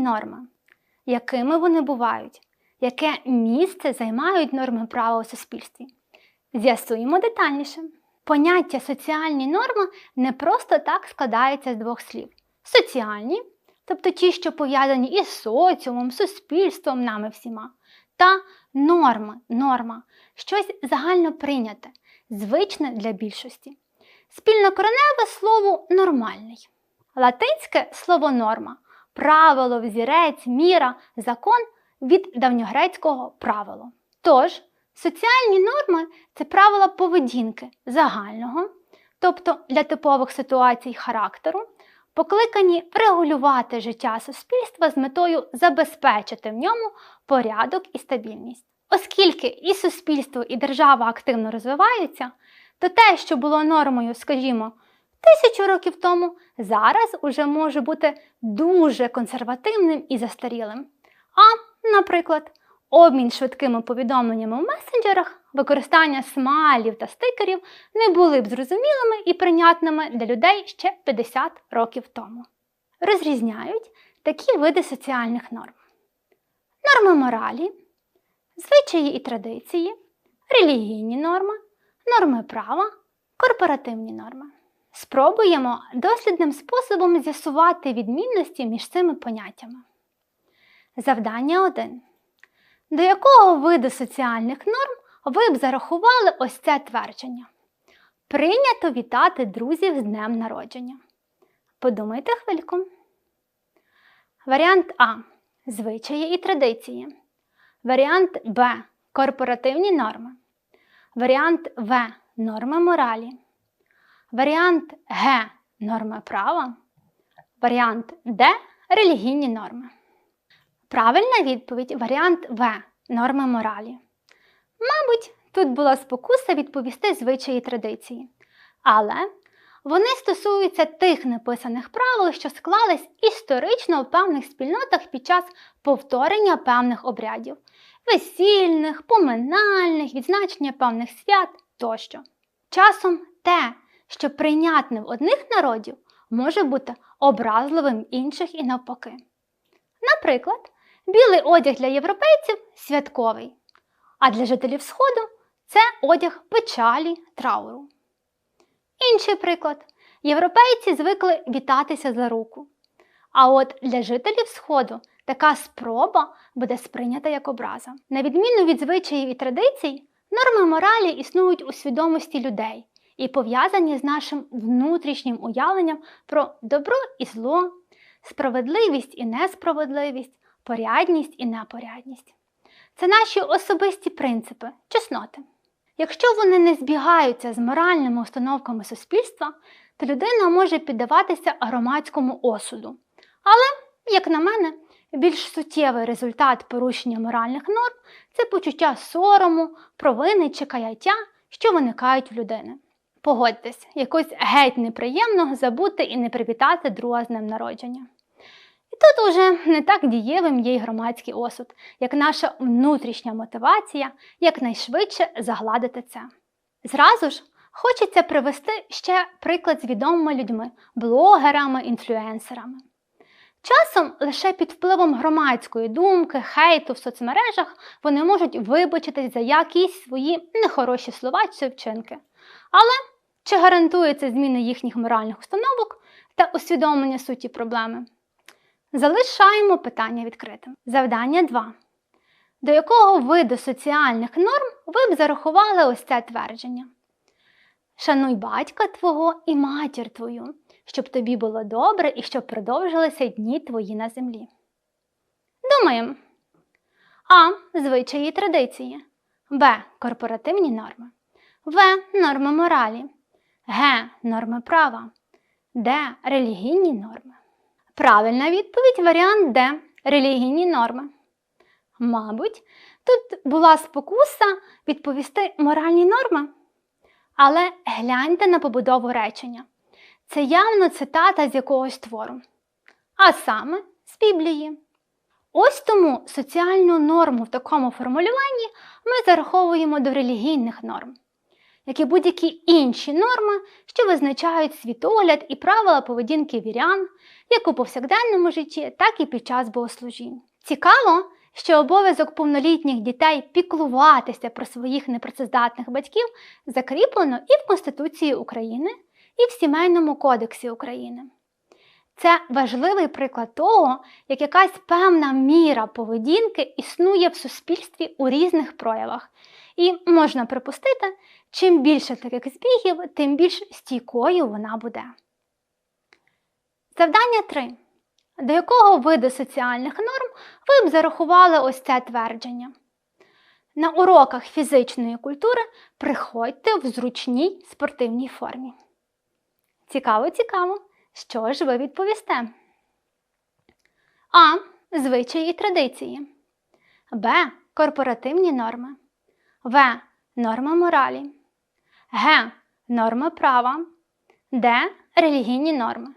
норми, якими вони бувають, яке місце займають норми права у суспільстві. З'ясуємо детальніше. Поняття соціальні норми не просто так складається з двох слів: соціальні, тобто ті, що пов'язані із соціумом, суспільством, нами всіма, та норми, норма, щось загально прийняте, звичне для більшості. Спільнокореневе слово нормальний. Латинське слово норма, правило, взірець, міра, закон від давньогрецького правило. Тож, соціальні норми це правила поведінки загального, тобто для типових ситуацій характеру, покликані регулювати життя суспільства з метою забезпечити в ньому порядок і стабільність. Оскільки і суспільство, і держава активно розвиваються, то те, що було нормою, скажімо, тисячу років тому, зараз уже може бути дуже консервативним і застарілим. А, наприклад, обмін швидкими повідомленнями в месенджерах, використання смайлів та стикерів не були б зрозумілими і прийнятними для людей ще 50 років тому. Розрізняють такі види соціальних норм: норми моралі, звичаї і традиції, релігійні норми, норми права, корпоративні норми. Спробуємо дослідним способом з'ясувати відмінності між цими поняттями. Завдання 1. До якого виду соціальних норм ви б зарахували ось це твердження? Прийнято вітати друзів з днем народження. Подумайте хвильку. Варіант А. Звичаї і традиції. Варіант Б. Корпоративні норми. Варіант В. Норми моралі. Варіант Г. Норми права. Варіант Д. Релігійні норми. Правильна відповідь варіант В. Норми моралі. Мабуть, тут була спокуса відповісти звичаї традиції. Але вони стосуються тих неписаних правил, що склались історично в певних спільнотах під час повторення певних обрядів весільних, поминальних, відзначення певних свят тощо. Часом те, що прийнятне в одних народів, може бути образливим інших і навпаки. Наприклад, білий одяг для європейців святковий, а для жителів Сходу це одяг печалі трауру. Інший приклад. Європейці звикли вітатися за руку. А от для жителів Сходу така спроба буде сприйнята як образа. На відміну від звичаїв і традицій, норми моралі існують у свідомості людей і пов'язані з нашим внутрішнім уявленням про добро і зло, справедливість і несправедливість, порядність і непорядність. Це наші особисті принципи, чесноти. Якщо вони не збігаються з моральними установками суспільства, то людина може піддаватися громадському осуду. Але, як на мене, більш суттєвий результат порушення моральних норм це почуття сорому, провини чи каяття, що виникають в людини. Погодьтесь, якось геть неприємно забути і не привітати друга з днем народження. І тут уже не так дієвим є й громадський осуд, як наша внутрішня мотивація якнайшвидше загладити це. Зразу ж хочеться привести ще приклад з відомими людьми, блогерами, інфлюенсерами. Часом лише під впливом громадської думки, хейту в соцмережах вони можуть вибачитись за якісь свої нехороші слова чи вчинки. Але чи гарантує це зміни їхніх моральних установок та усвідомлення суті проблеми? Залишаємо питання відкритим. Завдання 2. До якого виду соціальних норм ви б зарахували ось це твердження? Шануй батька твого і матір твою, щоб тобі було добре і щоб продовжилися дні твої на землі. Думаємо. А. Звичаї і традиції. Б. Корпоративні норми. В. Норми моралі. Г. Норми права. Д. Релігійні норми. Правильна відповідь варіант Д. Релігійні норми. Мабуть, тут була спокуса відповісти моральні норми. Але гляньте на побудову речення. Це явно цитата з якогось твору. А саме з Біблії. Ось тому соціальну норму в такому формулюванні ми зараховуємо до релігійних норм. Як і будь-які інші норми, що визначають світогляд і правила поведінки вірян, як у повсякденному житті, так і під час богослужінь. Цікаво, що обов'язок повнолітніх дітей піклуватися про своїх непрацездатних батьків закріплено і в Конституції України, і в Сімейному кодексі України. Це важливий приклад того, як якась певна міра поведінки існує в суспільстві у різних проявах. І можна припустити, чим більше таких збігів, тим більш стійкою вона буде. Завдання 3. До якого виду соціальних норм ви б зарахували ось це твердження? На уроках фізичної культури приходьте в зручній спортивній формі. Цікаво, цікаво, що ж ви відповісте? А. Звичаї і традиції. Б. Корпоративні норми. В. Норма моралі. Г. Норма права. Д. Релігійні норми.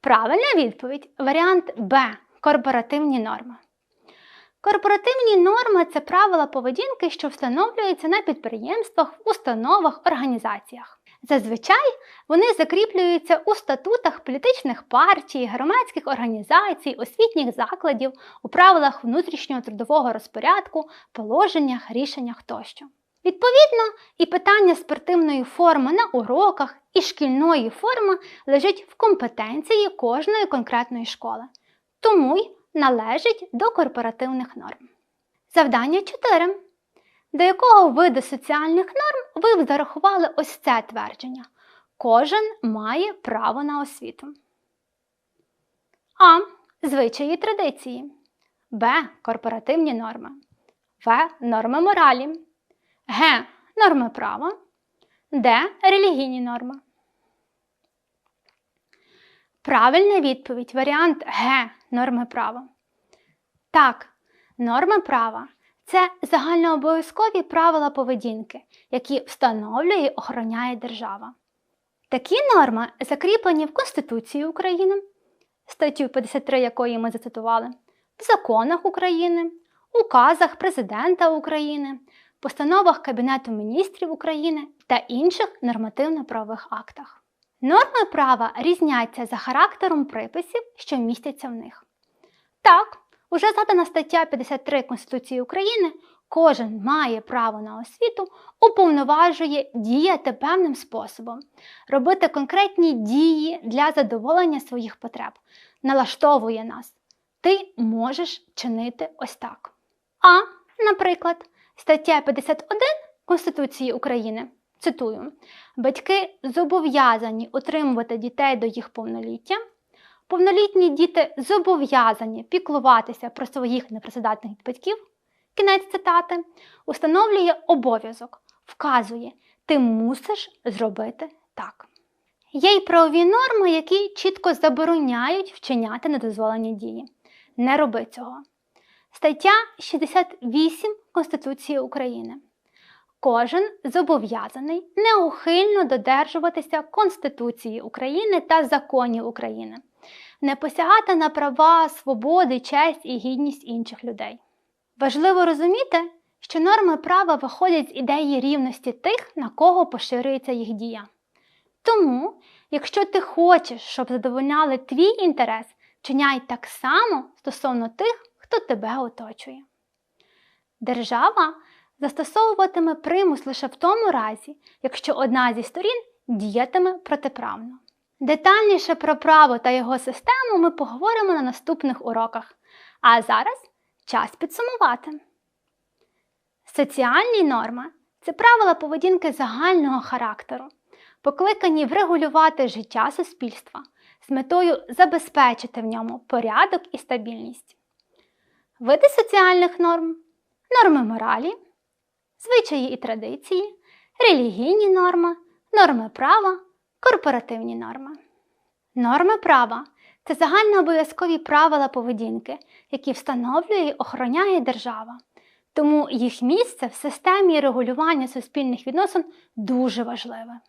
Правильна відповідь варіант Б. Корпоративні норми. Корпоративні норми це правила поведінки, що встановлюються на підприємствах, установах, організаціях. Зазвичай вони закріплюються у статутах політичних партій, громадських організацій, освітніх закладів, у правилах внутрішнього трудового розпорядку, положеннях, рішеннях тощо. Відповідно, і питання спортивної форми на уроках і шкільної форми лежить в компетенції кожної конкретної школи, тому й належить до корпоративних норм. Завдання 4. До якого виду соціальних норм ви б зарахували ось це твердження? Кожен має право на освіту. А. Звичаї традиції. Б. Корпоративні норми. В. Норми моралі. Г. Норми права. Д. Релігійні норми. Правильна відповідь варіант Г. Норми права. Так, норми права це загальнообов'язкові правила поведінки, які встановлює і охороняє держава. Такі норми закріплені в Конституції України, статтю 53 якої ми зацитували, в законах України, указах Президента України, постановах Кабінету міністрів України та інших нормативно-правових актах. Норми права різняться за характером приписів, що містяться в них. Так, уже згадана стаття 53 Конституції України кожен має право на освіту, уповноважує діяти певним способом, робити конкретні дії для задоволення своїх потреб, налаштовує нас. Ти можеш чинити ось так. А, наприклад, стаття 51 Конституції України. Цитую, батьки зобов'язані утримувати дітей до їх повноліття. Повнолітні діти зобов'язані піклуватися про своїх непрацедатних батьків. Кінець цитати, установлює обов'язок, вказує, ти мусиш зробити так. Є й правові норми, які чітко забороняють вчиняти недозволені дії. Не роби цього. Стаття 68 Конституції України. Кожен зобов'язаний неухильно додержуватися Конституції України та законів України, не посягати на права, свободи, честь і гідність інших людей. Важливо розуміти, що норми права виходять з ідеї рівності тих, на кого поширюється їх дія. Тому, якщо ти хочеш, щоб задовольняли твій інтерес, чиняй так само стосовно тих, хто тебе оточує. Держава застосовуватиме примус лише в тому разі, якщо одна зі сторін діятиме протиправно. Детальніше про право та його систему ми поговоримо на наступних уроках. А зараз час підсумувати. Соціальні норми це правила поведінки загального характеру, покликані врегулювати життя суспільства з метою забезпечити в ньому порядок і стабільність. Види соціальних норм, норми моралі, звичаї і традиції, релігійні норми, норми права, корпоративні норми. Норми права це загальнообов'язкові правила поведінки, які встановлює і охороняє держава. Тому їх місце в системі регулювання суспільних відносин дуже важливе.